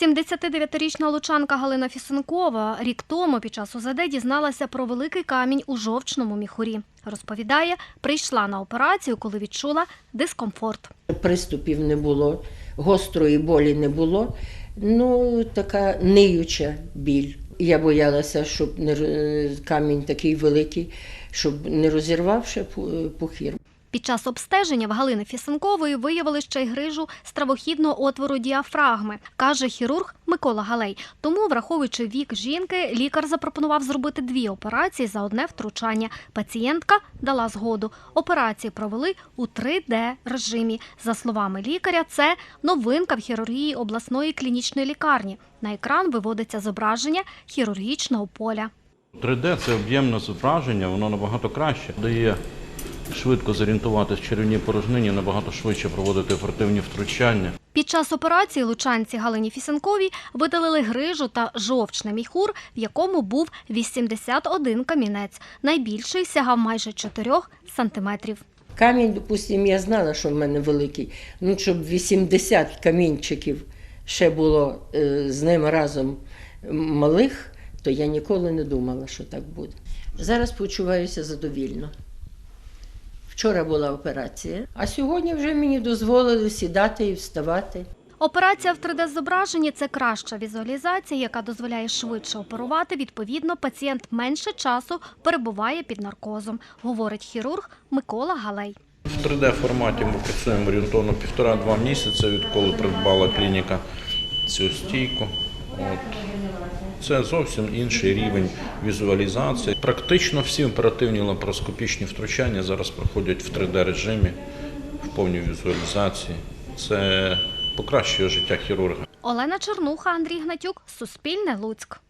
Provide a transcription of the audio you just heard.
79-річна лучанка Галина Фісенкова рік тому під час УЗД дізналася про великий камінь у жовчному міхурі. Розповідає, прийшла на операцію, коли відчула дискомфорт. Приступів не було, гострої болі не було. Ну, така ниюча біль. Я боялася, щоб не камінь такий великий, щоб не розірвавши пу- пухір. Під час обстеження в Галини Фісенкової виявили ще й грижу стравохідного отвору діафрагми, каже хірург Микола Галей. Тому, враховуючи вік жінки, лікар запропонував зробити дві операції за одне втручання. Пацієнтка дала згоду. Операції провели у 3D режимі. За словами лікаря, це новинка в хірургії обласної клінічної лікарні. На екран виводиться зображення хірургічного поля. 3D це об'ємне зображення, воно набагато краще дає швидко зорієнтуватися в червній порожнині, набагато швидше проводити оперативні втручання. Під час операції лучанці Галині Фісенковій видалили грижу та жовчний міхур, в якому був 81 камінець. Найбільший сягав майже 4 сантиметрів. Камінь, допустимо, я знала, що в мене великий. Ну, щоб 80 камінчиків ще було е, з ним разом малих, то я ніколи не думала, що так буде. Зараз почуваюся задовільно. Вчора була операція, а сьогодні вже мені дозволили сідати і вставати. Операція в 3D-зображенні – це краща візуалізація, яка дозволяє швидше оперувати. Відповідно, пацієнт менше часу перебуває під наркозом, говорить хірург Микола Галей. В 3D форматі ми працюємо орієнтовно півтора-два місяці, відколи придбала клініка цю стійку. От. Це зовсім інший рівень візуалізації. Практично всі оперативні лапароскопічні втручання зараз проходять в 3D режимі, в повній візуалізації. Це покращує життя хірурга. Олена Чернуха, Андрій Гнатюк, Суспільне Луцьк.